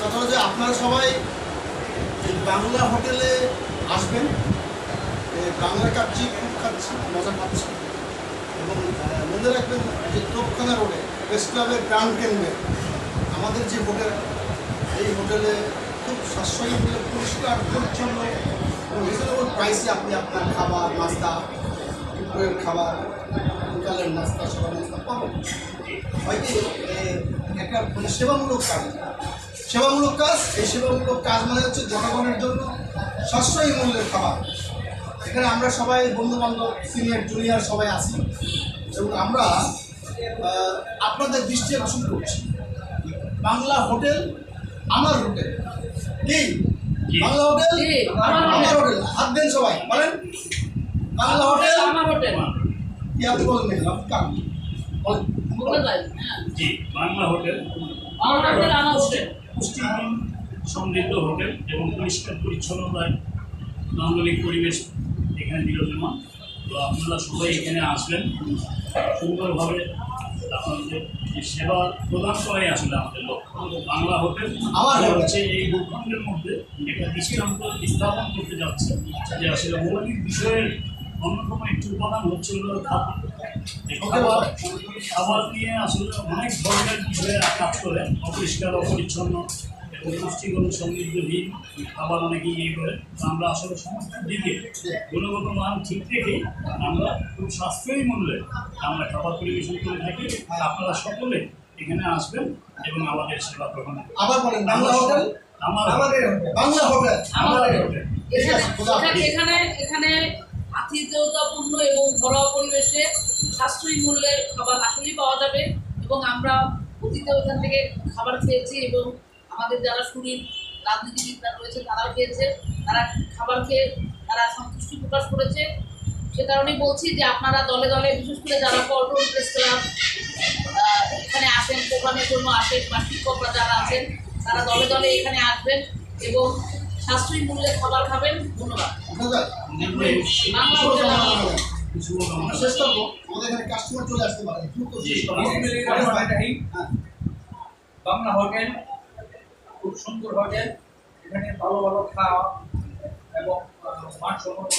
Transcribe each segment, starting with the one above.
কথা হলো যে আপনারা সবাই বাংলা হোটেলে আসবেন। বাংলা কাচ্ছি খুব খাচ্ছি মজা পাচ্ছি এবং মনে রাখবেন যে তোপখানা রোডে, প্রেস ক্লাবের গ্রাউন্ড কেন্দ্রে আমাদের যে হোটেল, এই হোটেলে খুব সাশ্রয়ী মূল্যে পরিষ্কার, পরিচ্ছন্ন এবং রিজনেবল প্রাইসে আপনি আপনার খাবার, নাস্তা, দুপুরের খাবার, বিকালের নাস্তা সবার নাস্তা পাবেন। হয়তো একটা মানে সেবামূলক কাজ। সেবামূলক কাজ এই সেবামূলক কাজ মানে হচ্ছে জনগণের জন্য সাশ্রয়ী মূল্যের খাবার। এখানে আমরা সবাই বন্ধু বান্ধব সিনিয়র জুনিয়র সবাই আছি। এবং আমরা আপনাদের দৃষ্টি আকর্ষণ করছি। বাংলা হোটেল আমার হোটেল। কি? বাংলা হোটেল? জি, আমার হোটেল। হাত দেন সবাই বলেন। বাংলা হোটেল? আমার হোটেল। কি আপনি বলেন দেখলাম কাম বলেন। হ্যাঁ। জি বাংলা হোটেল। আমার হোটেল আমার হোটেল। সমৃদ্ধ হোটেল এবং পরিষ্কার পরিচ্ছন্নতায় নান্দনিক পরিবেশ এখানে বিরাজমান। তো আপনারা সবাই এখানে আসবেন। সুন্দরভাবে আপনাদের সেবা প্রদান করাই আসলে আমাদের লক্ষ্য। বাংলা হোটেল আমার হচ্ছে এই ভূখণ্ডের মধ্যে একটা দৃষ্টান্ত স্থাপন করতে যাচ্ছে যে আসলে মৌলিক বিষয়ের অন্যতম একটি উপাদান হচ্ছে হলো খাদ্য খাবার খাবার নিয়ে আসলে অনেক ধরনের বিষয়ে কাজ করে অপরিষ্কার অপরিচ্ছন্ন। পুষ্টিগুণ সমৃদ্ধহীন খাবার অনেকে ইয়ে করে তো আমরা আসলে সমস্ত দিকে গুণগত মান ঠিক রেখে আমরা খুব সাশ্রয়ী মূল্যে আমরা খাবার পরিবেশন করে থাকি। আপনারা সকলে এখানে আসবেন এবং আমাদের সেবা গ্রহণ আবার বলেন বাংলা হোটেল? আমার আমাদের বাংলা হোটেল। আমাদের এখানে এখানে- আতিথ্যতাপূর্ণ এবং ঘরোয়া পরিবেশে সাশ্রয়ী মূল্যে খাবার আসলেই পাওয়া যাবে এবং আমরা অতীতে ওখান থেকে খাবার খেয়েছি এবং আমাদের যারা শরীর রাজনীতিবিদরা রয়েছে তারাও খেয়েছে তারা খাবার খেয়ে তারা সন্তুষ্টি প্রকাশ করেছে। সে কারণেই বলছি যে আপনারা দলে দলে বিশেষ করে যারা পল্টন প্রেস ক্লাব এখানে আসেন প্রোগ্রামের জন্য আসেন বা শিক্ষকরা যারা আছেন তারা দলে দলে এখানে আসবেন এবং সাশ্রয়ী মূল্যে খাবার খাবেন। ধন্যবাদ। আপনাদের বাংলা হোটেল আমার হোটেল। আমরা শেষ করব। আমাদের এখানে কাস্টমার চলে আসতে পারে। দ্রুত শেষ করব। হ্যাঁ। বাংলা হোটেল খুব সুন্দর হোটেল এখানে ভালো ভালো খাওয়া এবং মানসম্মত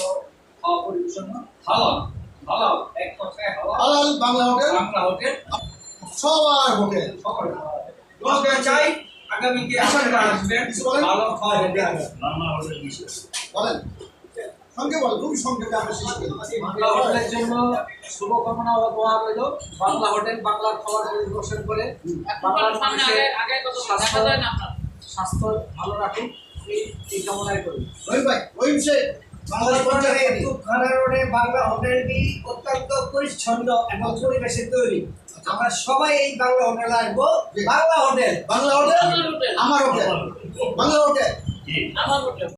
খাওয়া পরিবেশন হালাল হালাল এক কথায় হালাল। হালাল বাংলা হোটেল? বাংলা হোটেল। সবার হোটেল। সকলে বলতে চাই আগামীতে আপনারা আসবেন। ভালো খাওয়া হবে। বাংলা হোটেল বিশেষ। বলেন। সঙ্গে বলেন খুবই সংক্ষেপে আমরা শেষ করি বাংলা হোটেলের জন্য শুভকামনা ও দোয়া রইল। বাংলা হোটেল বাংলার খাবার পরিবেশন করে বাংলার সামনে মানুষের আগে আপনার? স্বাস্থ্য ভালো রাখুন এই কামনাই করি। ওই ভাই ওই রোডে বাংলা হোটেলটি অত্যন্ত পরিচ্ছন্ন এবং পরিবেশে তৈরি। আমরা সবাই এই বাংলা হোটেলে আসব। বাংলা হোটেল বাংলা হোটেল আমার হোটেল বাংলা হোটেল। আমার হোটেল।